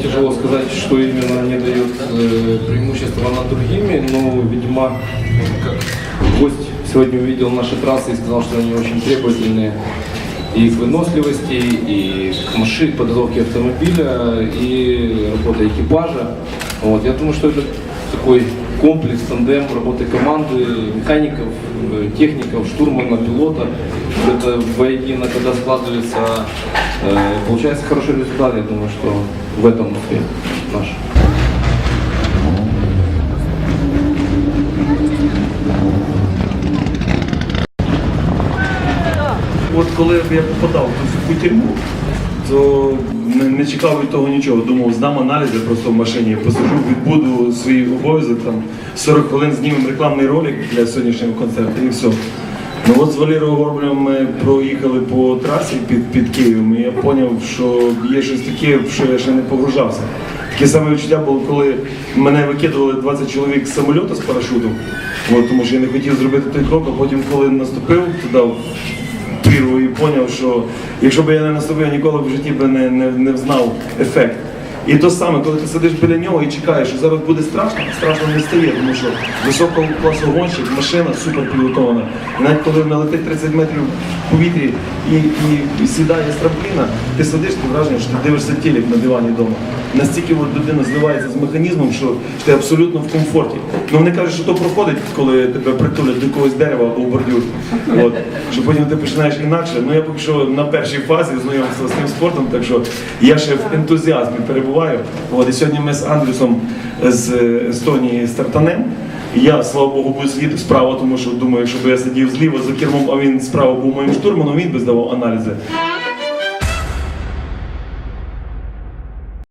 тяжело сказать, что именно не дает э, преимущество над другими, но, видимо, как гость сегодня увидел наши трассы и сказал, что они очень требовательные и к выносливости, и к машине, к подготовке автомобиля, и работе экипажа. Вот. Я думаю, что это такой комплекс, тандем работы команды, механиков, э, техников, штурмана, пилота. Вот Это воедино, когда складывается, э, получается хороший результат. Я думаю, что в этом успех наш. От коли я попадав в цю тюрму, то не, не чекав від того нічого. Думав, здам аналізи просто в машині, посижу, відбуду свій обов'язок, там 40 хвилин знімемо рекламний ролик для сьогоднішнього концерту і все. Ну от з Валерою Горблем ми проїхали по трасі під, під Києвом, і я зрозумів, що є щось таке, в що я ще не погружався. Таке саме відчуття було, коли мене викидували 20 чоловік з самольоту з парашутом, от, тому що я не хотів зробити той крок, а потім, коли наступив туди, в прірву і зрозумів, що якщо б я не наступив, ніколи в житті би не, не, не взнав ефект. І то саме, коли ти сидиш біля нього і чекаєш, що зараз буде страшно, страшно не стає, тому що високого класу гонщик, машина супер підготовлена. І навіть коли налетить 30 метрів в повітрі і, і, і сідає з трампліна, ти сидиш, ти враження, що ти дивишся телек на дивані вдома. Настільки от людина зливається з механізмом, що ти абсолютно в комфорті. Ну вони кажуть, що то проходить, коли тебе притулять до якогось дерева або бордюр. От. Що потім ти починаєш інакше. Ну я поки що на першій фазі знайомства з тим спортом, так що я ще в ентузіазмі перебуваю. От. І сьогодні ми з Андрюсом з Естонії стартанем. Я, слава Богу, буду сидіти справа, тому що думаю, якщо б я сидів зліва за кермом, а він справа був моїм штурманом, він би здавав аналізи.